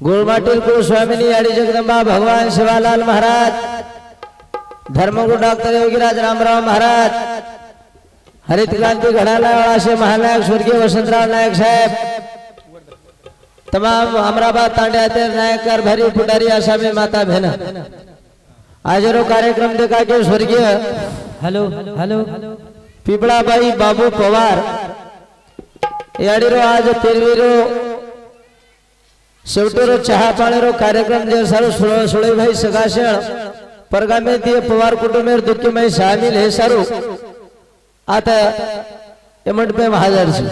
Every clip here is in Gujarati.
गोलवाटुल गुरु स्वामी याड़ी जगदम्बा भगवान शिवालाल महाराज धर्मगुरु डॉक्टर योगीराज रामराव महाराज हरित क्रांति घड़ाला वाला से महानायक स्वर्गीय वसंतराव नायक साहब तमाम अमराबाद तांडे नायक कर भरी पुटारी आशा में माता बहना रो कार्यक्रम देखा के स्वर्गीय हेलो हेलो। पिपड़ा भाई बाबू पवार याड़ी रो आज तेरवी रो कार्यक्रम जे सारो सुळईभाई सगाशळ परगामे ते पवार कुटुंबेर दुःखीमय सामील हे सारू आता એ મંડપે હાજર છે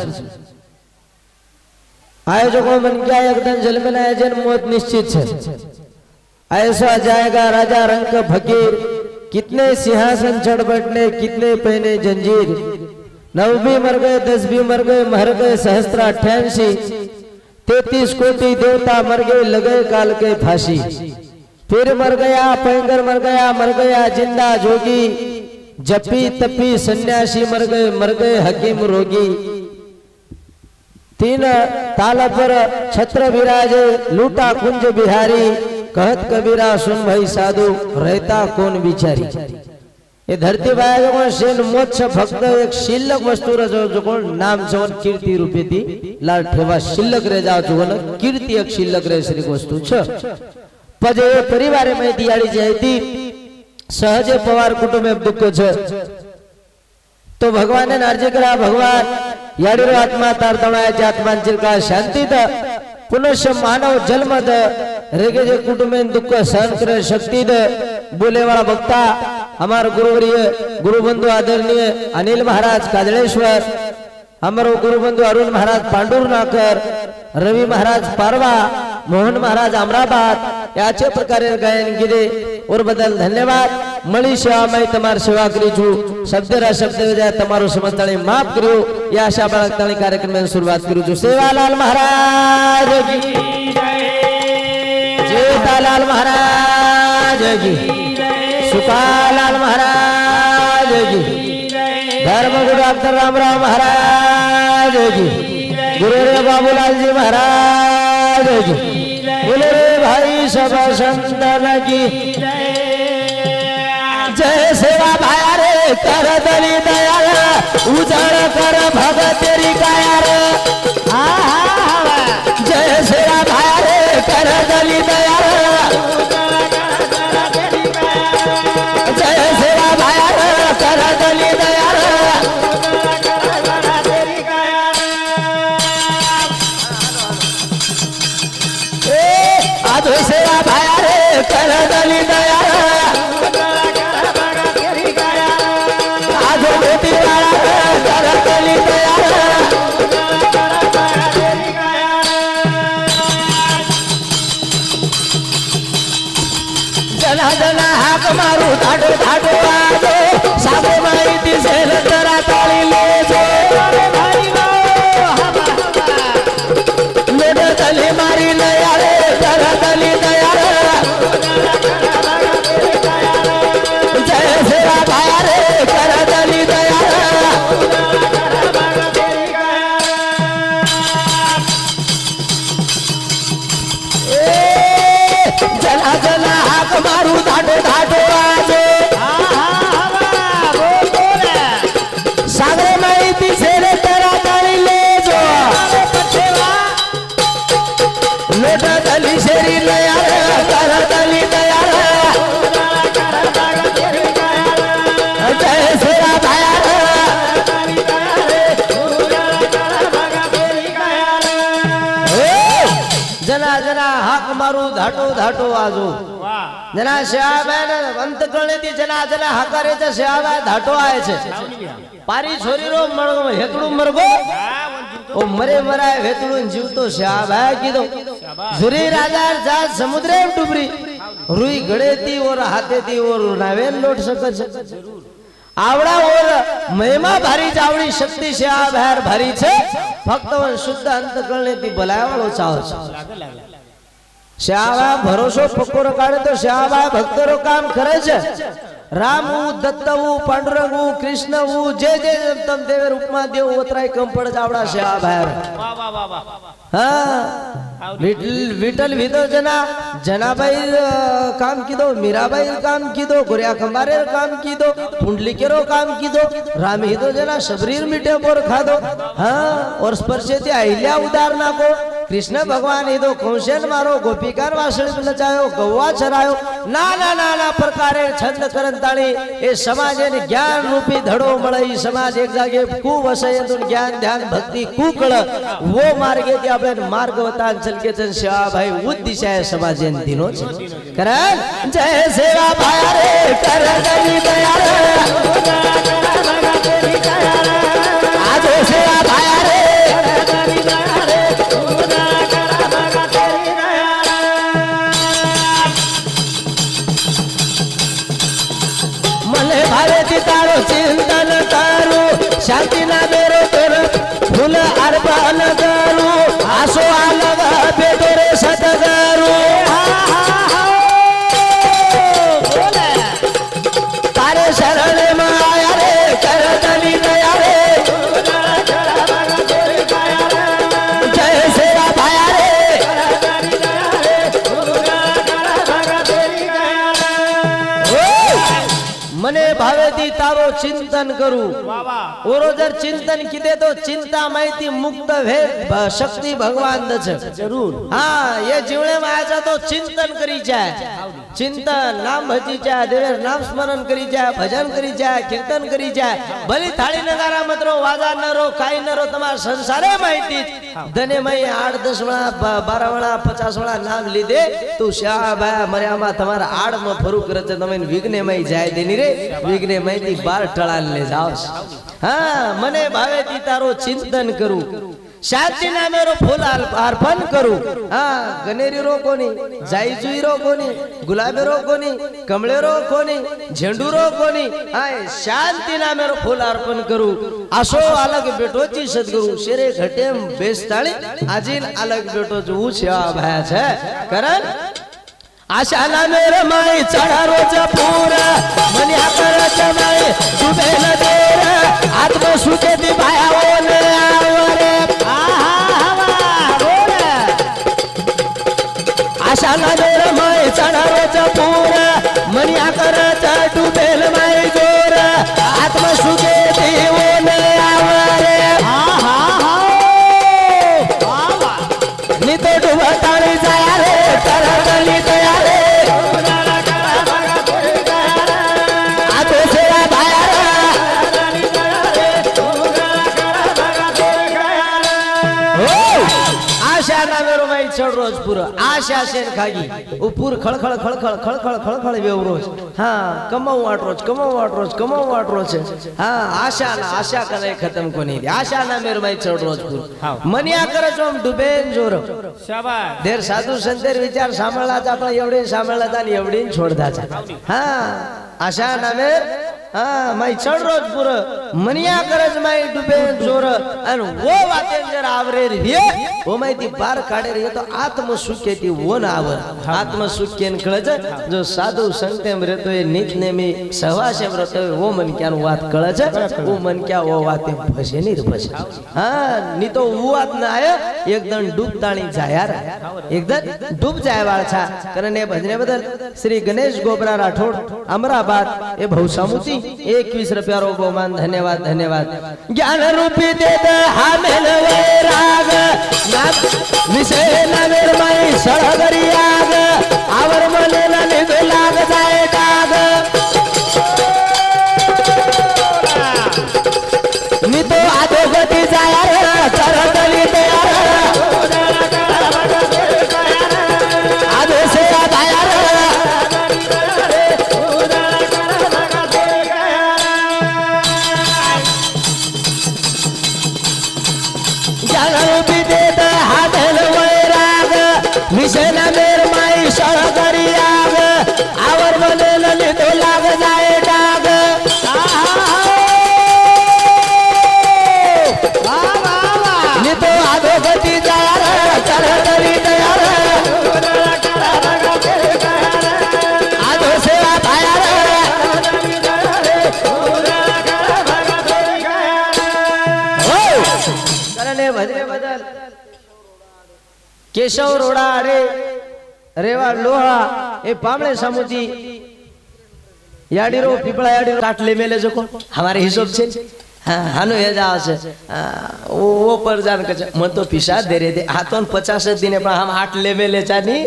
આયોજકો मन क्या एकदम जल में आयोजन मौत निश्चित है ऐसा जाएगा राजा रंग फकीर कितने सिंहासन चढ़ बैठने कितने पहने जंजीर नव भी मर गए दस भी मर गए मर गए सहस्त्र अठासी तैतीस कोटि देवता मर गए लगे काल के फांसी। फिर मर गया पैंगर मर गया मर गया ज़िंदा जोगी। जपी तपी सन्यासी मर गए मर गए हकीम रोगी। तीन ताल पर छत्र विराजे लूटा कुंज बिहारी। कहत कबीरा, सुन भाई साधु, रहता कौन बिचारी? એ ધરતી બાયા જો કોણ શેન મોત છે ફક્ત એક શિલ્લક વસ્તુ રજો જો કોણ નામ છે ઓન કીર્તિ રૂપેથી લાલ ઠેવા શિલ્લક રે જાવ છો કોણ કીર્તિ એક શિલ્લક રે શ્રી વસ્તુ છે પજે એ પરિવારે મેં દિયાળી જે હતી સહજે પવાર કુટુંબે દુઃખ છે તો ભગવાને નારજી કરા ભગવાન યાડીરો આત્મા તાર તણાય જે આત્માન ચિરકા શાંતિ દ પુનશ્ય માનવ જન્મ દ રેગે જે કુટુંબે દુઃખ સહન કરે શક્તિ દ બોલે વાળા વક્તા हमारे गुरुवर्य गुरु बंधु आदरणीय अनिल महाराज काजळेश्वर हमारो गुरु बंधु अरुण महाराज पांडुरनाकर रवी महाराज पारवा मोहन महाराज अमराबाद याचे प्रकारे गायन केले और बदल धन्यवाद મળી સેવામાં તમારી સેવા કરી છું શબ્દરા શબ્દ વિજય તમારું સમજતાણી માફ કર્યું એ આશા બાળકતાણી કાર્યક્રમની શરૂઆત કરું છું સેવાલાલ મહારાજ કી જેતાલાલ મહારાજ કી ધર્મગુરુ ડોક્ટર રામરાવ મહારાજ ગુરુ રે બાબુલાલજી મહારાજ બોલે રે ભાઈ સભા સંતન કી જય સેવા ભાયા રે કર દલી દયા ઉજળ કર ભગતરી કાયા રે. જય સેવા ભાયા રે કર દલી દયા લોટ દલી શેરી આવે કર દલી દયા જય સેવા ભાયા જના જના હાક મારું ધાટો ધાટો આજો. જના શ્યાબાઈ અંત ગણેતી જના જના હાકારે છે શ્યાબાઈ ધાટો આય છે. પારી છોરી રો મરગો. હેતડું મરગો કીધો. ઝુરી રાજા જા સમુદ્રે ડુબરી રૂઈ ગળેતી ઓર હાથેથી ઓર નાવેલ લોટ શકર છે આવડા ઓર મહિમા ભારી ચાવડી શક્તિ છે આ બહાર ભારી છે ફક્ત વન શુદ્ધ અંતથી ભલાવાળો ચાવ છે શ્યાવા ભરોસો પકોરો કાઢે તો શ્યાવા ભક્તરો કામ કરે છે રામ હું દત્ત હું પાંડુરંગ હું કૃષ્ણ હું જે જે તમ દેવ રૂપમાં દેવ ઓતરાય કંપડ જાવડા છે આ બહાર વાહ વાહ વાહ વાહ હા વિઠલ વિઠલ વિધો જના જનાભાઈ અ, કામ કીધો મીરાબાઈ કામ કીધો ગોરિયા ખંભારે કામ કીધો પુંડલિકેરો કામ કીધો રામ હિદો જના શબરીર મીઠે બોર ખાધો હા ઓર સ્પર્શે તે અહિલ્યા ઉદાર નાખો કૃષ્ણ ભગવાન, એ તો કૌશેન મારો ગોપિકાર વાસણી લચાયો, ગૌવા ચરાયો. નાના નાના પ્રકારે છંદ કરંતાળી, એ સમાજ એને જ્ઞાન રૂપી ધડો મળે એ સમાજ એક જાગે કુવસયતું જ્ઞાન, ધ્યાન, ભક્તિ, કુકળ. વો માર્ગે કે આપણે માર્ગ વતાન ચલકે છે સેવા ભાઈ ઉદ્દિશાય સમાજ એન દિનો છે. કરણ, જય સેવા ભાઈ રે કરણ. કરું વાહ વાહ ઓરો જર ચિંતન કીધે તો ચિંતા માહિતી મુક્ત હે ભ- શક્તિ ભગવાન દ છે જરૂર હા ચિંતન નામ ભજી જાય દેવેર નામ સ્મરણ કરી જાય ભજન કરી જાય કીર્તન કરી જાય ભલી થાળી નગારા મતરો, વાજા નરો કાઈ નરો તમારા સંસારે માહિતી ધને મય આઠ, દસ વણા બાર વણા પચાસ વણા નામ લીધે. તું શ્યા ભાઈ મર્યામાં તમારા આડમાં ફરું કરે રચે, તમે વિઘ્ને મય જાય દેની રે. વિઘ્ને મયથી બાર ટળાલ લે જાવ હા, મને ભાવે તી તારો ચિંતન કરું. શાંતિ નામે રો ફૂલ અર્પ- અર્પણ કરું હા ગનેરી રો કોની જાઈજુઈ રો કોની ગુલાબી રો કોની કમળે રો કોની ઝેંડુ રો કોની હા એ શાંતિ નામે રો ફૂલ અર્પણ કરું આસો અલગ બેટો ચી સદગુરુ શેરે ઘટેમ બેસતાળી આજીન અલગ બેટો જોવું છે આ ભાયા છે કરણ આશા નામે રમાય ચડા રોજ પૂરા મન્યા કર જમાય ડૂબે આશા નામે રમાય ચડા રોજ પૂરા મન્યા કર ચ ડૂબે ના મેરો ભાઈ ચડ રોજ પૂરો આશા છે ને ખાગી ઉપુર ખળખળ ખળખળ ખળખળ ખળખળ વેવ રોજ હા કમાવું આટ રોજ કમાવું આટ રોજ કમાવું આટ રોજ છે હા આશા ના આશા કને ખતમ કોની દી. આશા ના મેરો ભાઈ ચડ રોજ પૂરો મન્યા કરે છો આમ ડૂબે ને જોરો શાબાશ દેર સાધુ સંતેર વિચાર સાંભળલા હતા પણ એવડી સાંભળલા હતા ને એવડી ને છોડતા છે હા આશા નામે હા માય ચડ રોજ પૂર. મનિયા કરજ માય ડૂબે જોર. અને વો વાતે જર આવરે રે ઓ માઈ થી પાર કાઢે રે તો આત્મ સુખે થી વો ના આવ. આત્મ સુખે ને કળજ જો સાધુ સંતેમ રહેતો એ નિત નેમી સહવાસેમ રહેતો વો મન ક્યાં વાત કળજ ઓ મન ક્યાં ઓ વાતે ફસે ની ફસે હા, ની તો વો વાત ના આય. એકદમ ડૂબતાણી જાય યાર. એકદમ ડૂબ જાય વાળછા કરીને એ ભજને બદલ શ્રી ગણેશ ગોબરા રાઠોડ, અમરાબાદ, એ ભૌસામુતી એકવીસ રૂપિયા બહુમાન ધન્યવાદ ધન્યવાદ. જ્ઞાન રૂપી દે દે હામેલ વૈરાગ વિશે નવેર માઈ સળગરી આગ. આવર મને લાગ જાય રોડા રે. રેવા લોહા, એ પામણે સામુજી યાડીરો, પીપળા યાડીરો, કાટલે મેલે જકો. હમારે હિસાબ છે હાનો એજા હશે ઓ પર જાન કે મન તો પીસા દે રે આ તો પચાસ જ દિને, પણ આમ આઠ લે મેલે ચાની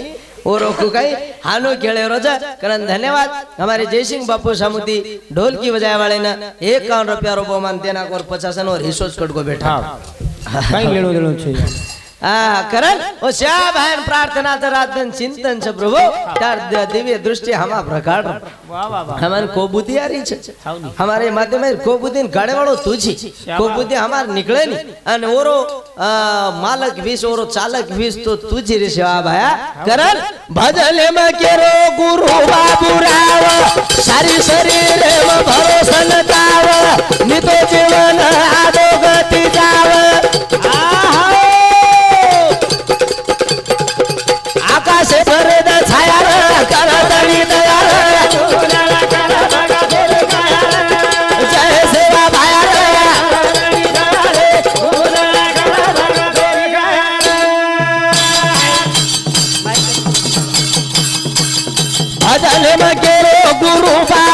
ઓ રોકું કઈ. હાનો કેળે રોજા. કરન ધન્યવાદ. અમારે જયસિંહ બાપુ સામુતી ઢોલકી વજાય વાળેના એકાવન રૂપિયા રોપો માન તેના કોર પચાસ નો રિસોર્સ કટકો બેઠા. કઈ લેણું દેણું છે. करण उशा बहन प्रार्थना तर रातन चिंतन छ प्रभु तार दिव्य दृष्टि हमा प्रकार हमार को बुद्धि आ रही छ हमारे माथे में को बुद्धि गड़े वालो तुझी को बुद्धि हमार निकले नी अन ओरो मालक विष ओरो चालक विष तो तुझी रे सेवा भाया करण भजले म केरो गुरु बाबू राव सारी शरीर में भरोसन ताव नितो जीवन आदो गति जाव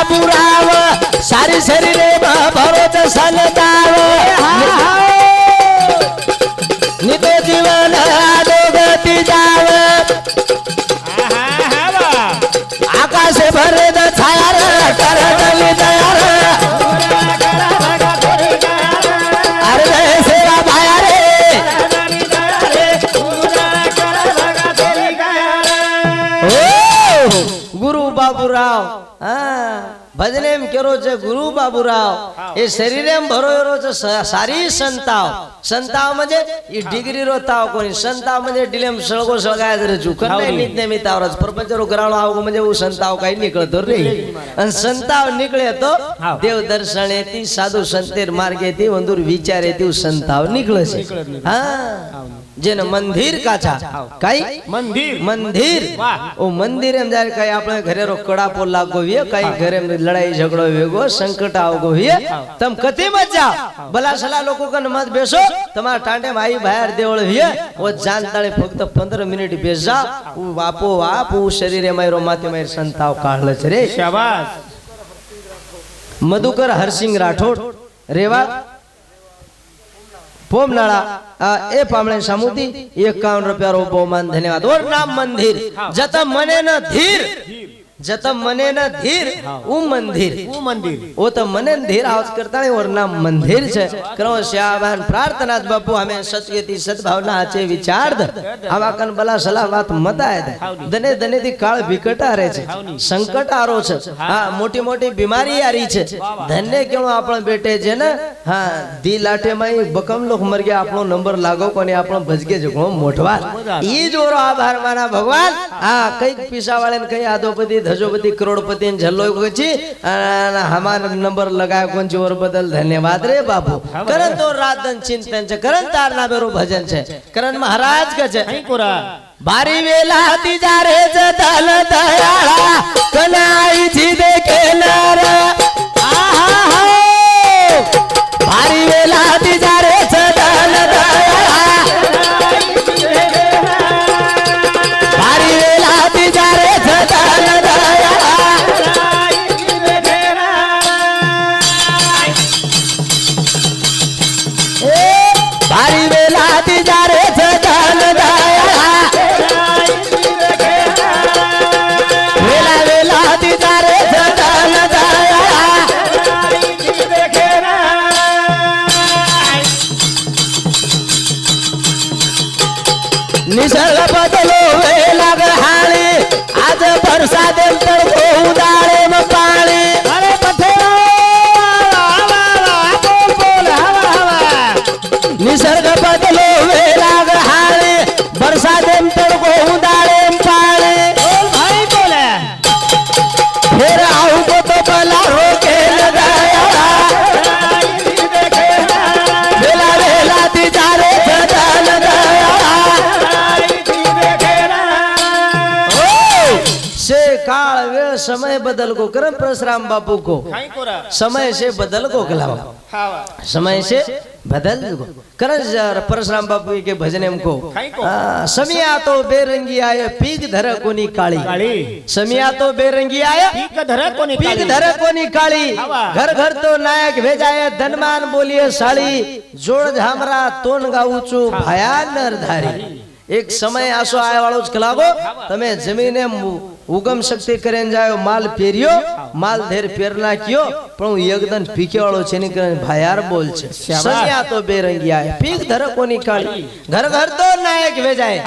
बाबूराव सारी शरीरे भरोच सनताव नितो जीवन ભજને એમ કેરો છે ગુરુ બાબુરાવ. એ શરીરે એમ ભરોયેલો છે સારી સંતાવ. સંતાવ મજે એ ડિગ્રી રો તાવ કોની? સંતાવ મજે ડિલેમ સળગો સળગાય રે જુકન ને નિત ને મી તાવ પરપંચરો ગરાળો આવ મજે હું સંતાવ કઈ નીકળ તો રે. અને સંતાવ નીકળે તો દેવ દર્શને થી સાધુ સંતેર માર્ગે થી વંદુર વિચારે થી સંતાવ નીકળે છે. હા. જેને મંદિર કાચા કઈ? મંદિર. મંદિર. ઓ મંદિર એમ જાય કઈ આપણે ઘરે રો કડાપો લાગો વિયે કઈ ઘરે લડાઈ ઝઘડો વેગો સંકટ આવગો વિયે તમ કતી મત જાઓ ભલા સલા લોકો કન મત બેસો? તમારા ટાંડે માઈ બહાર દેવળ વિયે ઓ જાન તાળે ફક્ત 15 મિનિટ બેસા ઉ વાપો વાપ ઉ શરીરે મારો માથે મારી સંતાવ કાઢલે છે રે. શાબાશ. મધુકર હરસિંહ રાઠોડ રેવા. પોમનાળા આ એ પામણે સામુતી, એકાવન રૂપિયા રો બહુમાન ધન્યવાદ. ઓર નામ મંદિર, જત મને ન ધીર. જત મને ના ધીર હું મંદિર. હું મંદિર. ઓ તો મને ધીર આવત કરતા ને ઓર નામ મંદિર છે. કરો શ્યાવાન પ્રાર્થના બાપુ અમે સત્યથી સદભાવના આચે વિચાર આવા કન બલા સલા વાત મતાય દે દને દને થી કાળ વિકટા રહે છે. સંકટ આરો છે. હા મોટી મોટી બીમારી આરી છે. ધન્ય કેણો આપણ બેટે છે ને? હા દી લાટે માં બકમ લોક મર ગયા આપણો નંબર લાગો કોને આપણો ભજગે જગો મોટવા ઈ જોરો આભાર મારા ભગવાન. હા કંઈક પીસા વાળે ને કઈ ધજોપતિ કરોડપતિ ને જલ્લો પછી અને હમાર નંબર લગાયો કોણ જોર બદલ ધન્યવાદ રે બાપુ કરન તો રાતન ચિંતન છે કરન તાર ના બેરો ભજન છે કરન મહારાજ કે છે અહીં કોરા બારી બદલ કો કરમ પરશુરામ બાપુ કો. સમય છે બદલ કો કલાવા. સમય છે બદલ કો કરમ પરશુરામ બાપુ કે ભજન એમ કો સમિયા તો બેરંગી આય પીક ધર કોની કાળી. સમિયા તો બેરંગી આય પીક ધર કોની પીક ધર કોની કાળી. ઘર ઘર તો નાયક ભેજાય ધનમાન બોલીએ સાળી. જોડ ઝામરા તોન ગાઉં છું ભયા નરધારી એક સમય આસો આય જ કલાવો. તમે જમીને ઉગમ શક્તિ કરીને જાય માલ પહેર્યો માલ ધેર પહેર નાખ્યો પણ હું એકદમ ભીખે વાળો છે ને કરીને ભાયાર બોલ છે. સમિયા તો બેરંગિયા ભીખ ધરકો ધર કોની કાળી ઘર ઘર તો નાયક વેજાય.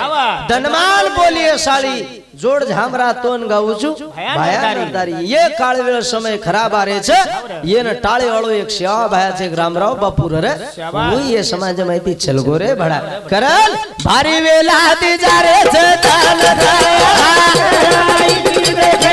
ધનમાલ બોલીએ સાળી. જોડ જામરા તોન ગાઉં છું ભયાનકદારી એ કાળવેળ સમય ખરાબ આરે છે એને ટાળે વાળો એક સેવા ભાયા છે રામરાવ બાપુ રે હું એ સમાજ માંથી છલગો રે ભડા કરલ ભારી વેલા દી જારે છે તાલ રાય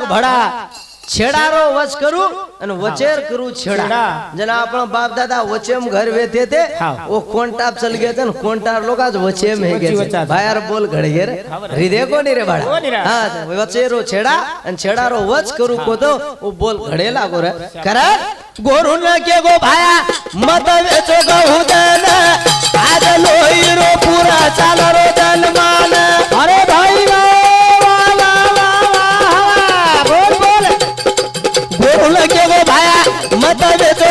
ભલા ભડા. છેડારો વચ કરું અને વચેર કરું છેડા. જેના આપણા બાપ દાદા વચેમ ઘર વેતે તે ઓ કોન્ટાપ ચલ ગયા છે ને કોન્ટાર લોકો જ વચેમ હે ગયા ભાયાર બોલ ઘડે રે રીધે કોની રે ભાડા હા વચેરો છેડા અને છેડારો વચ કરું કો તો ઓ બોલ ઘડે લાગો રે. કરા ગોરુ ન કે ગો ભાયા મત વેચો ગહુ દન આજ લોહીરો પૂરા ચાલો રો જન માન અરે ભાઈ फुलं घेऊ भाया मत देतो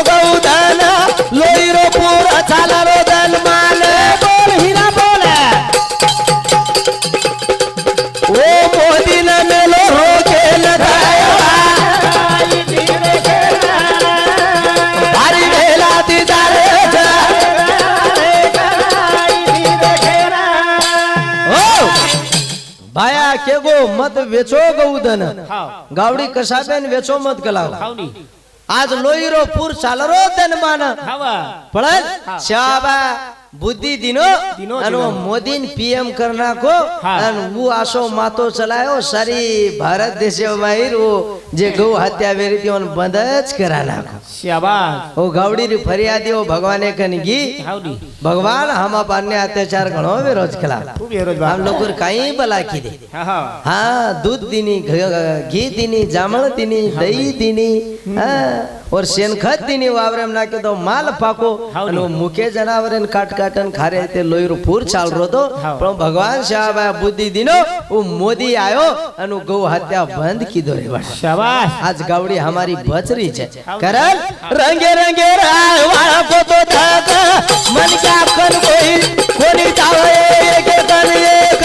ભાયા કેગો મત વેચો ગૌધન હાવ ગાવડી કસાબેન વેચો મત કલાવ ખાવની આજ લોહીરો પૂર ચાલરો ધન માન હાવા પણ શાબા બુદ્ધિ દિનો અને દિનો. મોદી પીએમ કરી નાખો. અને હું આશો માતો ચલાયો સારી ભારત દેશે માહિર જે ગૌ હત્યા વેરી ઓન બંધ જ કરા નાખો. શાબાશ. ઓ ગાવડી રી ફરિયાદી ઓ ભગવાને કની ગી. ભગવાન હમા પાને અત્યાચાર ઘણો વિરોધ કલા આમ લોકો કઈ ભલા કીધે હા દૂધ દીની ઘી દીની જામણ દીની દહીં દીની હા. ઓર શેનખત દીની વાવરેમ નાખે તો માલ પાકો અને મુકે જનાવરે કાટ કાટન ખારે તે લોહીરું પૂર ચાલ રો તો. પણ ભગવાન શાહબાઈ બુદ્ધિ દીનો હું મોદી આયો અને ગૌ હત્યા બંધ કીધો રે શાબાશ આજ ગાવડી અમારી બચરી છે કરલ રંગે રંગે રાય વાળા કો તો થાક મન ક્યા કર કોઈ કોની ચાવે એક કન એક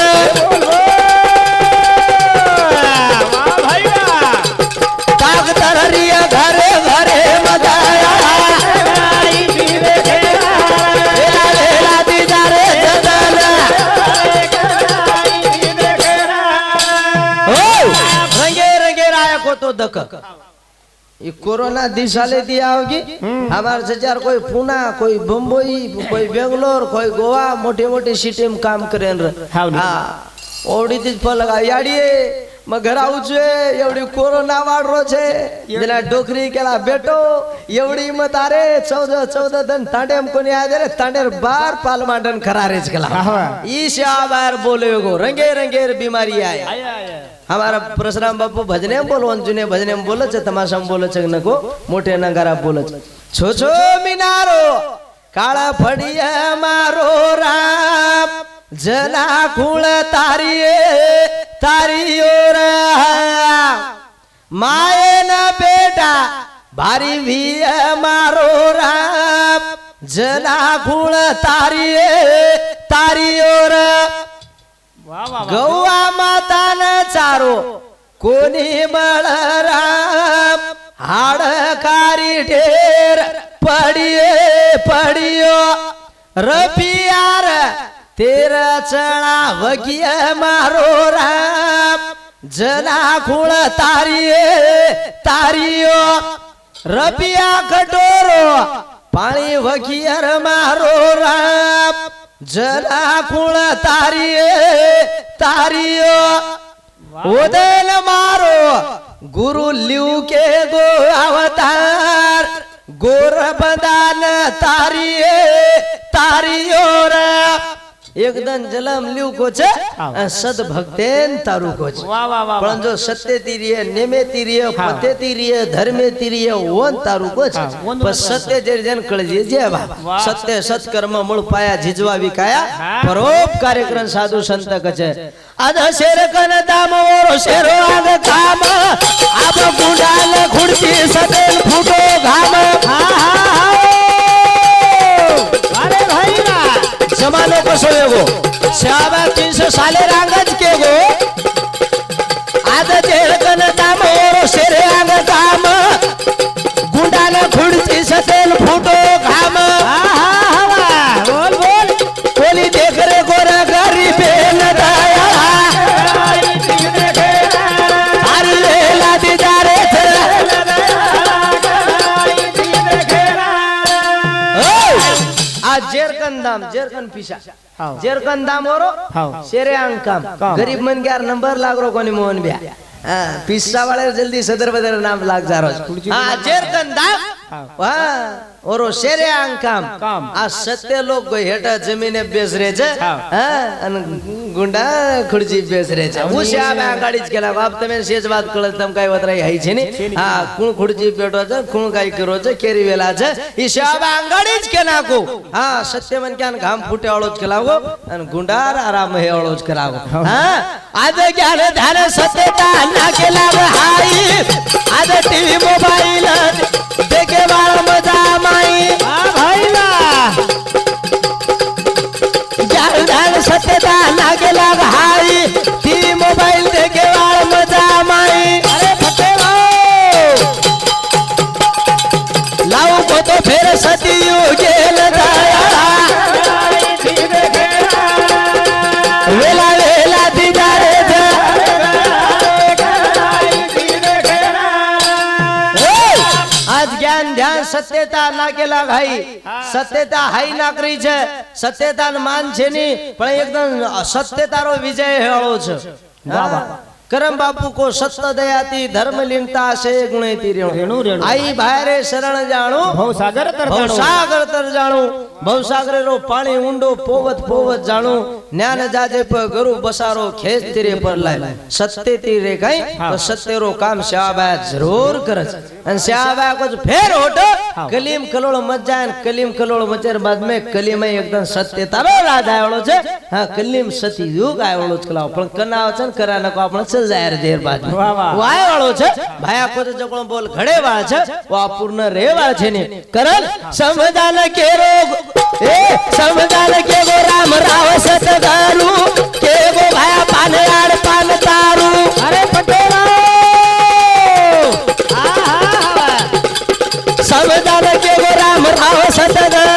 રાય કો તો દક ये कोरोना दिशाले दिया होगी हमारे से चार कोई पुणे कोई बम्बई कोई बेंगलोर कोई गोवा मोटी मोटी सिटी में काम करे हाव नी. ઓવડી થી ફળ લગા યાડીએ માં ઘર આવું છે એવડી કોરોના વાળરો છે જેના ડોકરી કેલા બેટો એવડી માં તારે ચૌદ ચૌદ દન તાંડે એમ કોની આ રે તાંડે બાર પાલ માંડન ખરારે જ કલા હા. ઈ શા બાર બોલે ગો રંગે રંગે બીમારી આયા અમારા પરશુરામ બાપુ ભજને બોલો અંજુને ભજને બોલે છે તમાશા બોલે છે નકો, મોટે નગારા બોલે છે. છો છો, મિનારો, કાળા ફડીએ મારો રામ, જના કુળ તારીએ, તારીઓ રામ. માએ ના બેટા, ભારી વીએ મારો રામ, જના કુળ તારીએ, તારીઓ રામ. गौवा न चारो कोणी बळराम हाडकारी ढेर पडिये पडियो रफियार तेर चणा वगिय मारो राम जना खुळ तारिये तारियो रपिया कटोरो पाणी वगियर मारो राम મારો રામ તારી તારી ઉદલ મારો ગુરુ લ્યુ કે ગો અવતાર. ગોર બદાન તારીએ તારી રે. એકદમ જલમ લ્યુ કો છે સદ ભક્તેન તારું કો છે. પણ જો સત્ય તીરીએ નેમે તીરીએ પતે તીરીએ ધર્મે તીરીએ ઓન તારું કો છે. હા, પણ સત્ય જે જન કળજી જે બા. સત્ય સત્કર્મ મૂળ પાયા જીજવા વિકાયા. હા. પરોપકાર્ય કરન સાધુ સંત કચે અધ શેર કન દામ ઓરો શેરો આગ કામ આબ ગુડાલ ખુડતી સદેલ ફૂટો ઘામ. હા હા. અરે ભાઈ વાહ જમાનો કશો એવો શાબા તીનસો સાલે રાંગજ કે ગો આદ જેળ કન દામ ઓરો શેરે આગ કામ જેરકન દામ જેરકન પીસા હાવ. જેરકન દામ ઓરો હાવ. શેરે આંગ કામ કામ. ગરીબ મન ક્યાર નંબર લાગરો કોની મોહન ब्या. હા પીસા વાળે જલ્દી સદર બદર નામ લાગ જારો છે. હા જેરકન દામ હાવ. હા ઓરો શેરે આંગ કામ કામ. આ સત્ય લોક કોઈ હેઠા જમીને બેસ રે છે હાવ. હા અને ગુંડા ખુરજી બેસ રે છે હું છે આ ગાડી જ કેલા બાપ તમે સેજ વાત કળે તમ કઈ વતરાઈ હઈ છે ને હા કુણ ખુરજી બેઠો છે કુણ કઈ કર્યો છે કેરી વેલા છે ઈ શાબ આંગળી જ કે નાખો હા સત્ય મન ક્યાં ઘામ ફૂટે વાળો જ કલાવો અને ગુંડાર આરામ હે વાળો જ કરાવો હા આજ જ્ઞાન ધારે સત્યતા ના કે લાવ હાઈ આજ ટીવી મોબાઈલ દેખે વાળ મજા માઈ હા ભાઈ સત્યતા નાખેલા ભાઈ. સત્યતા હાઈ નાકરી છે. સત્યતા માન છે ની પણ એકદમ સત્યતારો વિજય હેળો છે. હા. કરમ બાપુ કો સત્ત દયાતી ધર્મ લીનતા છે ગુણેતી રેણુ, રેણુ રેણુ. આઈ ભારે શરણ જાણું. ભવસાગર તરફ ભવસાગર તર જાણું. ભવસાગર રો પાણી ઊંડો પોવત પોવત જાણું. જ્ઞાન જાજે પર ગરુ બસારો ખેસ તીરે પર લાય. સત્ય તીરે કઈ તો સત્ય રો કામ શ્યાબા જરૂર કરે અને શ્યાબા કુછ ફેર હોટ. કલીમ કલોળ મત જાય કલીમ કલોળ મચેર બાદ મે કલીમ એકદમ સત્ય તારો રાજ આવેલો છે. હા કલીમ સતી યુગ આવેલો છે કલાવ પણ કનાવ છે કરા નકો આપણે ચલ જાય રે દેર બાદ વાહ, વાહ. વાય વાળો છે ભાયા કોત જકણો બોલ ઘડે વાળ છે વા પૂર્ણ રેવા છે ને કરલ સમજાન કે રોગ એ સમજાન કે ગો રામ રાવ સતગારુ કે ગો ભાયા પાને આડ પાન તારું અરે પટેલા સમજાન કે ગો રામ રાવ સતગારુ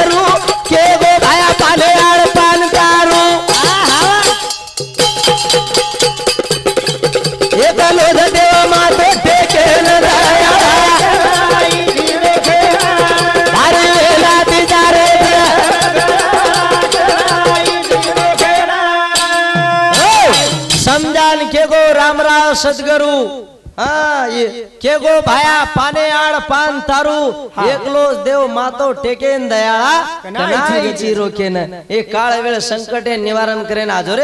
રામરાવ સદગરુ હા એ કે ગો ભાયા પાને આડ પાન તારું એકલો જ દેવ માતો ટેકે ન દયાળા કનાઈ જીરો કે ન એ કાળ વેળ સંકટે નિવારણ કરે ને આજો